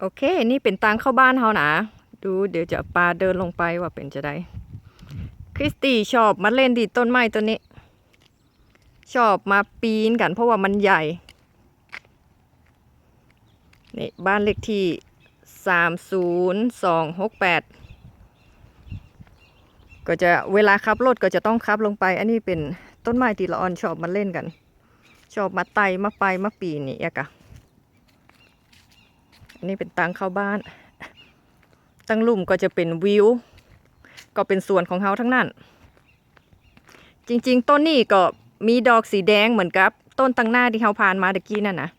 โอเค นี่เป็นทางเข้าบ้านเขานะดูเดี๋ยวจะปาเดินลงไปว่าเป็นจะได้คริสตี้ชอบมาเล่นดีต้นไม้ต้นนี้ ชอบมาปีนกันเพราะว่ามันใหญ่นี่บ้านเลขที่สามศูนย์สองหกแปดก็จะเวลาขับรถก็จะต้องขับลงไป อันนี้เป็นต้นไม้ที่ละออนชอบมาเล่นกัน ชอบมาไต่มาไปมาปีนนี่อะกะ นนี้เป็นตังเข้าบ้าน ตั้งลุ่มก็จะเป็นวิว ก็เป็นส่วนของเขาทั้งนั้น จริงๆ ต้นนี้ก็มีดอกสีแดงเหมือนกับ ต้นตั้งหน้าที่เขาผ่านมาตะกี้นั่นนะ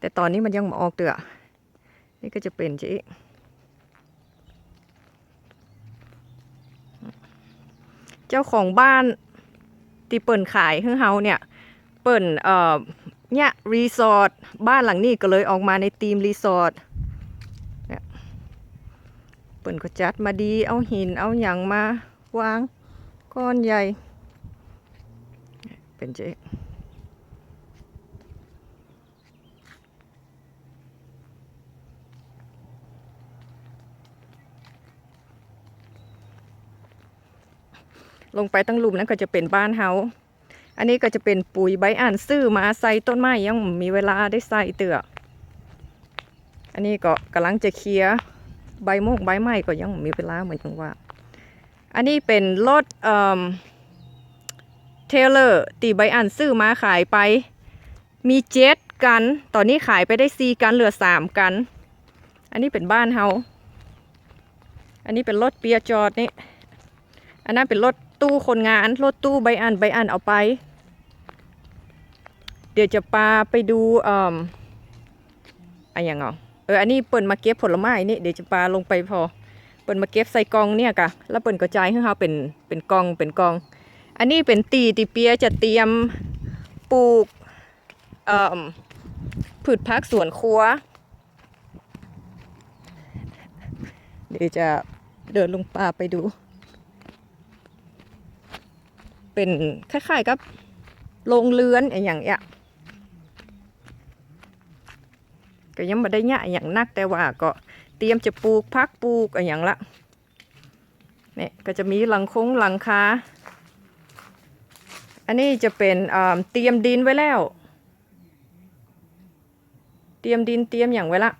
แต่ตอนนี้มันยังไมาออกเตือนี่ก็จะเป็นจีเจ้าของบ้านที่เปิ่นขายให้เฮาเนี่ย เปิ่นเอ่อเนี่ยรีสอร์ทบ้านหลังนี้ก็เลยออกมาในธีมรีสอร์ท เปิ่นก็จัดมาดี เอาหินเอาหยังมาวางก้อนใหญ่ เป็นเจ๊ลงไปตั้งลุมนั้นก็จะเป็นบ้านเฮา อันนี้ก็จะเป็นปุ๋ยใบอ่านซื้อมาใส่ต้นไม้ยังมีเวลาได้ใส่เตืออันนี้ก็กำลังจะเคลียร์ ใบโมกใบไม้ก็ยังมีเวลาเหมือนกันว่า อันนี้เป็นรถเอ่อเทเลอร์ตีใบอ่านซื้อมาขายไป มีเจ็ดกัน ตอนนี้ขายไปได้สี่กันเหลือสามกัน อันนี้เป็นบ้านเฮา อันนี้เป็นรถเปียจอดนี่ อันนั้นเป็นรถตู้คนงาน รถตู้ใบอันใบอันเอาไป เดี๋ยวจะปาไปดูเอ่ออะไรอย่างเงา เอออันนี้เปิ่นมาเก็บผลไม้นี่เดี๋ยวจะปาลงไปพอ เปิ่นมาเก็บใส่กองเนี่ยกะแล้วเปิ่นกระจายให้เขาเป็นเป็นกองเป็นกอง อันนี้เป็นตีตีเปียจะเตรียมปลูกเอ่อพืชพักสวนครัว เดี๋ยวจะเดินลงป่าไปดู เป็นคล้ายๆกับโรงเรือนอย่างเงี้ย ก็ยังไม่ได้เนี่ยอย่างนักแต่ว่าก็เตรียมจะปลูกพักปลูกอย่างละเนี่ยก็จะมีหลังคงหลังคาอันนี้จะเป็นเตรียมดินไว้แล้ว เตรียมดินเตรียมอย่างไว้ละ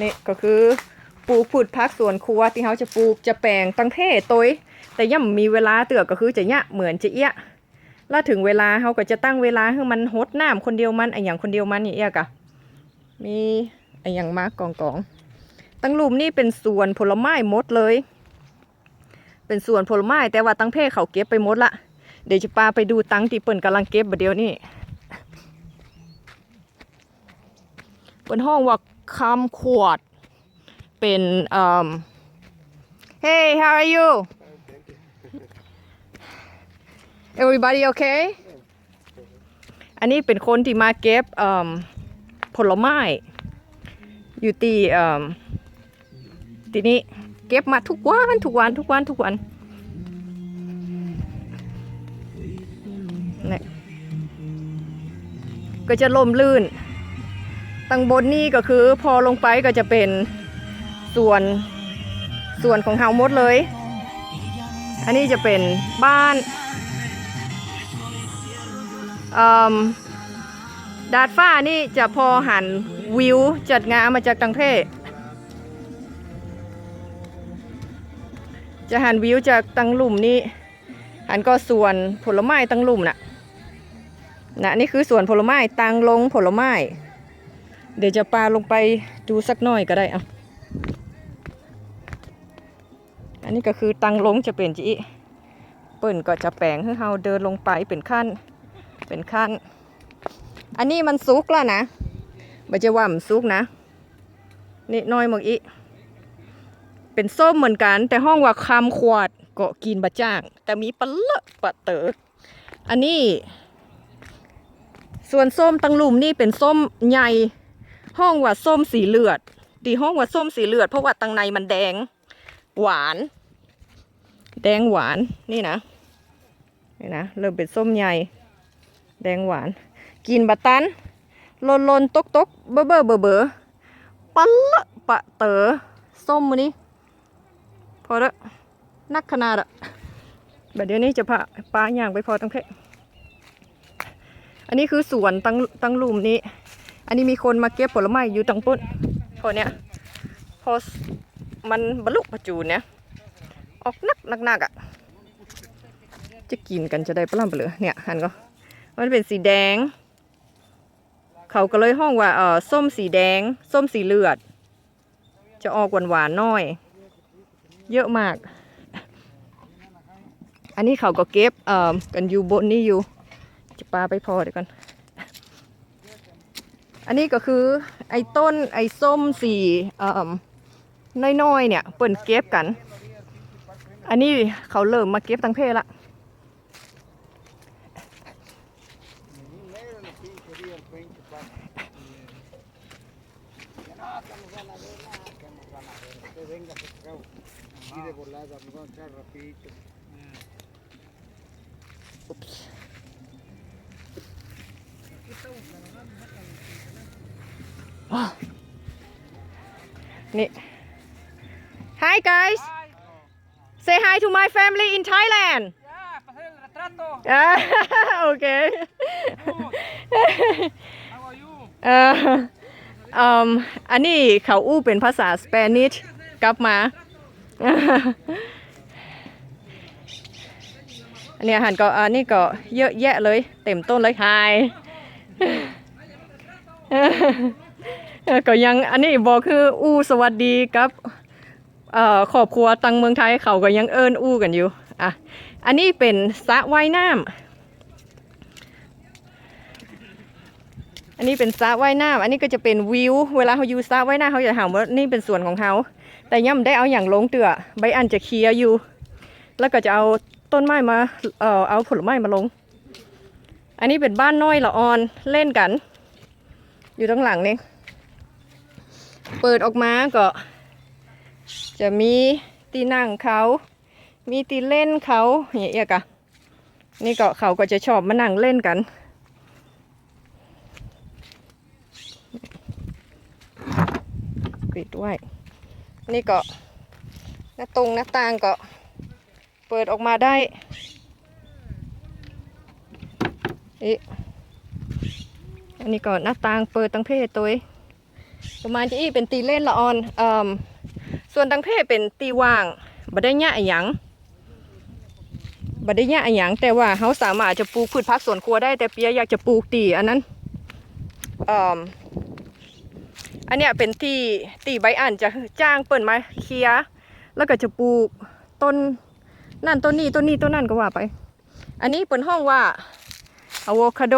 นี่ก็คือ ปลูกพืชพักสวนครัวที่เขาจะปลูกจะแปลงตั้งเพศตัวแต่ย่ำมีเวลาเตือก็คือจะเนี่ยเหมือนจะเอี้ยแล้วถึงเวลาเขาก็จะตั้งเวลาให้มันหดน้ำคนเดียวมันไออย่างคนเดียวมันอย่างเอี้ยกะมีไออย่างมากกองกองตั้งลุมนี่เป็นสวนผลไม้หมดเลย เป็นสวนผลไม้แต่ว่าตั้งเพศเขาเก็บไปหมดละเดี๋ยวจะปาไปดูตั้งที่เปิ่นกำลังเก็บบัดเดียวนี่เปิ่นห้องว่าคำขวด เป็นเอ่อ Hey how are you Everybody okay อันนี้เป็นคนที่มาเก็บเอ่อผลไม้ อยู่ที่เอ่อที่นี้เก็บมาทุกวันทุกวันทุกวันทุกวันนี่ก็จะลมลื่นตั้งบนนี่ก็คือพอลงไปก็จะเป็น ส่วนส่วนของเฮาหมดเลย อันนี้จะเป็นบ้านเอิ่มดาดฟ้านี่จะพอหันวิวจัดงานมาจากตังเพศจะหันวิวจากตังหลุมนี่หันก็ส่วนผลไม้ตังหลุมน่ะนะนี่คือส่วนผลไม้ตังลงผลไม้ เดี๋ยวจะปาลงไปดูสักหน่อยก็ได้อะ นนี้ก็คือตังลงจะเป็นจีเปิ่นก็จะแปลงให้เราเดินลงไปเป็นขั้น เป็นขั้น อันนี้มันซุกแล้วนะไม่จะว่ามันซุกนะนี่น้อยหมกอีเป็นส้มเหมือนกัน แต่ห้องว่าคำขวดก็กินบะจ้าง แต่มีปลาเลอะปะเตออันนี้ ส่วนส้มตังลุมนี่เป็นส้มใหญ่ห้องว่าส้มสีเลือด ดีห้องว่าส้มสีเลือด เพราะว่าตังในมันแดง หวาน แดงหวานนี่นะนี่นะเริ่มเป็นส้มใหญ่ แดงหวาน กินบัตันลนลนตกตกเบอเบอเบอเบอปัลละปะเต๋อส้มมือนี้พอละนักขนาดอะแบบเดี๋ยวนี้จะพาป้าย่างไปพอตั้งแค่อันนี้คือสวนตั้งตั้งลุมนี้ อันนี้มีคนมาเก็บผลไม้อยู่ตังปุ้นพอเนี้ยพอมันบรรลุประจูนเนี่ย ออกนักนักนักๆอะจะกินกันจะได้ปล่ำไปเลยเนี่ยหันก็ มันเป็นสีแดง เขาก็เลยห้องว่าเออส้มสีแดง ส้มสีเลือด จะออกหวานหวานๆหน่อย เยอะมาก อันนี้เขาก็เก็บเอ่อกันอยู่บนนี่อยู่ จะปลาไปพอเดี๋ยวกันอันนี้ก็คือไอ้ต้นไอ้ส้มสีเอ่อน้อยๆเนี่ยเปิ่นเก็บกัน อันนี้เขาเริ่มมาเก็บตังเพละนี่ Hi guys say hi to my family in Thailand Ya, pasar el retrato. อ่าโอเค How are you? เอ่ออืมอันนี้เขาอู้เป็นภาษาสเปนิชกลับมาอันนี้อาหารก็อันนี้ก็เยอะแยะเลย เต็มต้นเลยไฮก็ยังอันนี้บอกคืออู้สวัสดีกับ เอ่อครอบครัวตังเมืองไทยเขาก็ยังเอิ้นอู้กันอยู่อะอันนี้เป็นสระว่ายน้ำอันนี้เป็นสระว่ายน้ำอันนี้ก็จะเป็นวิว เวลาเขาอยู่สระว่ายน้ำเขาจะถามว่านี่เป็นส่วนของเขาแต่ย่ำได้เอาอย่างลงเตือใบอันจะเคลียร์อยู่ แล้วก็จะเอาต้นไม้มาเอ่อเอาผลไม้มาลง อันนี้เป็นบ้านน้อยละออนเล่นกัน อยู่ตรงหลังนี่เปิดออกมาก็ จะมีตีนั่งเขา มีตีเล่นเขาอย่างเงี้ยกะนี่ก็เขาก็จะชอบมานั่งเล่นกัน ปิดไว้ นี่ก็หน้าตรงหน้าต่างก็เปิดออกมาได้อีอันนี้ก็หน้าต่างเปิดตั้งเพศตัวประมาณจะอีเป็นตีเล่นละออนอ่ม ส่วนตังเพศเป็นตีว่างบ่ได้ยะอะหยังบ่ได้ยะอะหยังแต่ว่าเขาสามารถจะปลูกพืชผักสวนครัวได้แต่เปียอยากจะปลูกตีอันนั้นอ่มอันเนี้ยเป็นที่ตีใบอ่านจะจ้างเปิ่นมาเคลียแล้วก็จะปลูกต้นนั่นต้นนี้ต้นนี้ต้นนั่นก็ว่าไป อันนี้เปิ่นห้องว่าอะโวคาโด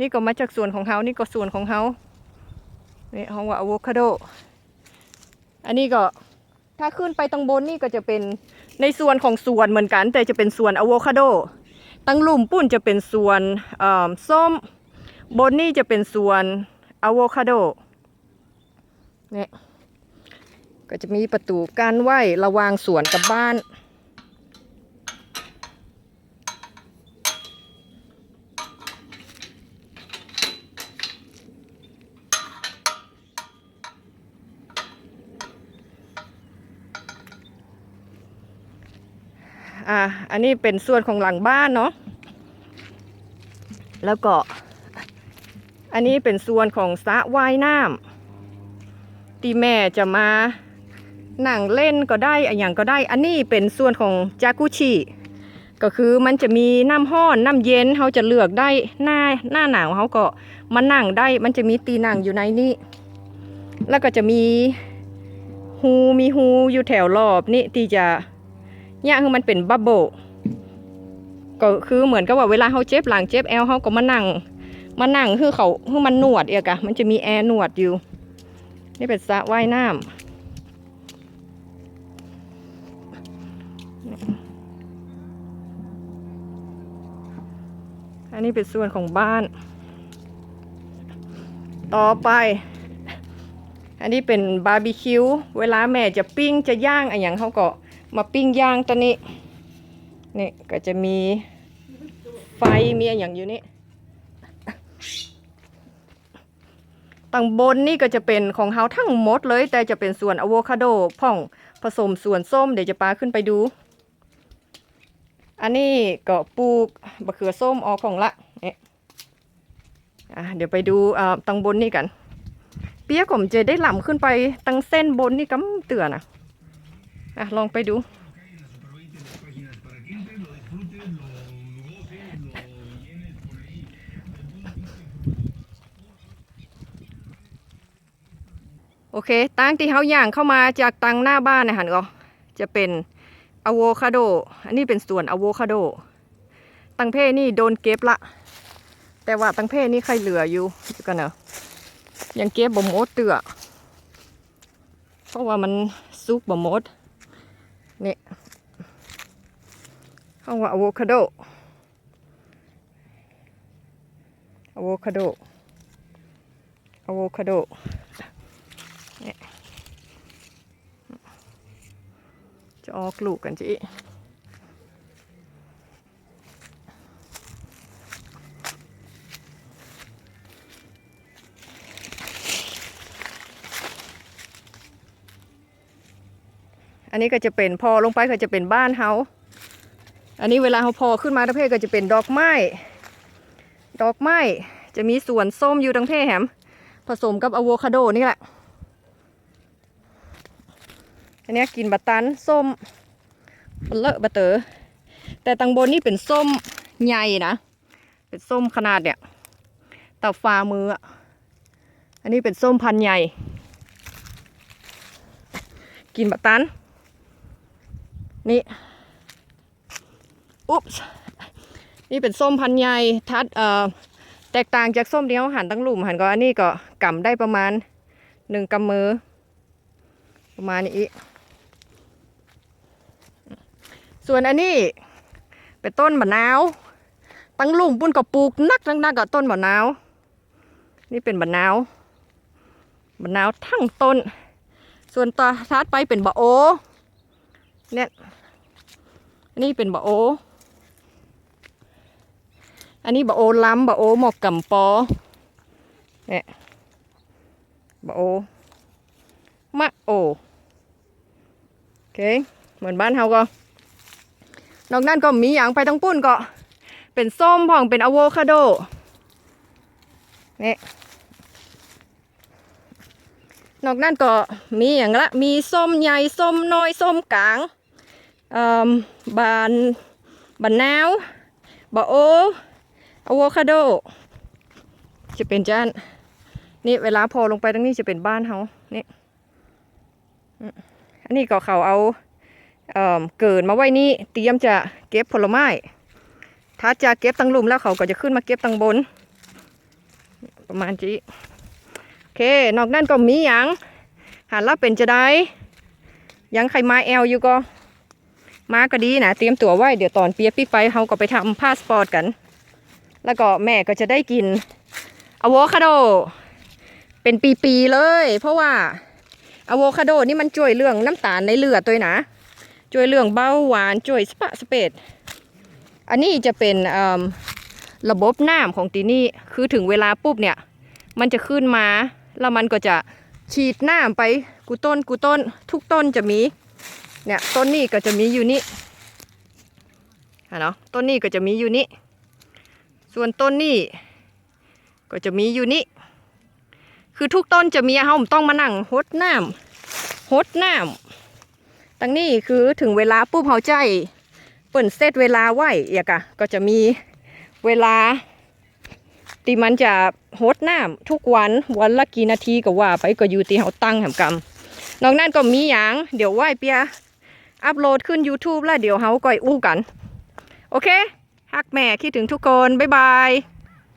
นี่ก็มาจากสวนของเขานี่ก็สวนของเขานี่ห้องว่าอะโวคาโด อันนี้ก็ถ้าขึ้นไปตรงบนนี่ก็จะเป็นในส่วนของสวนเหมือนกัน แต่จะเป็นสวนอะโวคาโดตั้งลุมปุ่นจะเป็นสวนส้ม บนนี่จะเป็นสวนอะโวคาโดเนี่ยก็จะมีประตูกั้นไว้ระวางสวนกับบ้าน อันนี้เป็นส่วนของหลังบ้านเนาะแล้วก็ อันนี้เป็นส่วนของสระว่ายน้ำที่แม่จะมานั่งเล่นก็ได้อะอย่างก็ได้ อันนี้เป็นส่วนของจากุชิก็คือมันจะมีน้ำห้อนน้ำเย็นเขาจะเลือกได้หน้าหน้าหนาวเขาก็มานั่งได้ มันจะมีตีนั่งอยู่ในนี้ แล้วก็จะมีฮูมีฮูอยู่แถวรอบนี่ที่จะ เนี่ยคือมันเป็นบับเบิลก็คือเหมือนกับว่าเวลาเขาเจ็บหลังเจ็บแอลเขาก็มานั่งมานั่งคือเขาคือมันหนวดเอียกะมันจะมีแอร์หนวดอยู่ นี่เป็นสระว่ายน้ำอันนี้เป็นส่วนของบ้าน ต่อไป อันนี้เป็นบาร์บีคิว เวลาแม่จะปิ้งจะย่างอะไรอย่างเขาก็ มาปิ้งย่างตัวนี้นี่ก็จะมีไฟมีอะไรอย่างอยู่นี่ตังบนนี่ก็จะเป็นของเฮาทั้งหมดเลย แต่จะเป็นส่วนอะโวคาโดพ่องผสมส่วนส้มเดี๋ยวจะปาขึ้นไปดู อันนี้ก็ปลูกบะเขือส้มออกของละเนี่ยเดี๋ยวไปดูตังบนนี่กัน เปียกผมจะได้หล่ำขึ้นไปตังเส้นบนนี่กำเตือนอะ อะลองไปดู โอเคตั้งที่เขาย่างเข้ามาจากตังหน้าบ้านนะหันก็จะเป็นอะโวคาโด อันนี้เป็นส่วนอะโวคาโด ตังเพนี่โดนเก็บละ แต่ว่าตังเพนี่ใครเหลืออยู่เดี๋ยวกันเนอะยังเก็บบ่หมดเตือเพราะว่ามันซุกบ่หมด นี่เขาว่าอะโวคาโดอะโวคาโดอะโวคาโดจะออกลูกกันจี อันนี้ก็จะเป็นพอลงไปก็จะเป็นบ้านเฮาอันนี้เวลาเขาพอขึ้นมาทั้งเพศก็จะเป็นดอกไม้ ดอกไม้จะมีส่วนส้มอยู่ทั้งเพศแหมผสมกับอะโวคาโดนี่แหละ อันนี้กินบัตตันส้มเลอะบะเตอแต่ตังบนนี่เป็นส้มใหญ่นะ เป็นส้มขนาดเนี่ยตับฝ่ามืออะอันนี้เป็นส้มพันใหญ่ กินบัตตัน นี่อุ๊บนี่เป็นส้มพันธุ์ใหญ่ทัดเอ่อแตกต่างจากส้มที่เขาหั่นตั้งหลุมหั่นก็อันนี้ก็กำได้ประมาณหนึ่งกำมือ ประมาณนี้ส่วนอันนี้เป็นต้นมะนาวตั้งหลุมปุ้นก็ปลูกนักนักนักกับต้นมะนาว นี่เป็นมะนาวมะนาวทั้งต้น ส่วนต่อทัดไปเป็นบะโอ เนี่ยอันนี้เป็นบะโอ อันนี้บะโอล้ำบะโอหมอกกำปอเนี่ยบะโอมะโอ โอเค เหมือนบ้านเฮาก็ นอกนั้นก็มีอย่างไปทั้งปุ้นก็ เป็นส้มผ่องเป็นอะโวคาโดนี่นอกนั้นก็มีอย่างละ มีส้มใหญ่ ส้มน้อย ส้มกลาง บานบานนาวบะโออะโวคาโด จะเป็นจานนี่เวลาพอลงไปตรงนี้จะเป็นบ้านเขานี่อืมอันนี้ก็เขาเอาเอเกิดมาไว้นี่เตรียมจะเก็บผลไม้ ถ้าจะเก็บตังลุมแล้วเขาก็จะขึ้นมาเก็บตังบน ประมาณนี้โอเค นอกนั้นก็มีอย่างหันแล้วเป็นจะได้ยังใครมาแอลอยู่ก็ มาก็ดีนะเตรียมตัวไว้เดี๋ยวตอนเปียกพี่ไฟเขาก็ไปทำพาสปอร์ตกัน แล้วก็แม่ก็จะได้กินอะโวคาโด เป็นปีๆเลย เพราะว่าอะโวคาโดนี่มันช่วยเรื่องน้ำตาลในเลือดตัวนะช่วยเรื่องเบาหวานช่วยสปะสเปดอันนี้จะเป็นระบบน้ำของตีนี่คือถึงเวลาปุ๊บเนี่ย มันจะขึ้นมา แล้วมันก็จะฉีดน้ำไปกูต้นกูต้น ทุกต้นจะมี เนี่ยต้นนี้ก็จะมีอยู่นี่อะเนาะต้นนี้ก็จะมีอยู่นี่ส่วนต้นนี่ก็จะมีอยู่นี่คือทุกต้นจะมีเฮาต้องมานั่งหดน้ำหดน้ำตั้งนี้คือถึงเวลาปุ๊บเฮาใจเปิ่นเซตเวลาไหวเอียกะก็จะมีเวลาที่มันจะหดน้ำทุกวันวันละกี่นาทีก็ว่าไปก็อยู่ที่เฮาตั้งแหมกำนอกนั้นก็มีอย่างเดี๋ยวไหวเปีย อัพโหลดขึ้น YouTube แล้วเดี๋ยวเฮาก่อยอู้กัน โอเคฮักแม่คิดถึงทุกคน บ๊ายบาย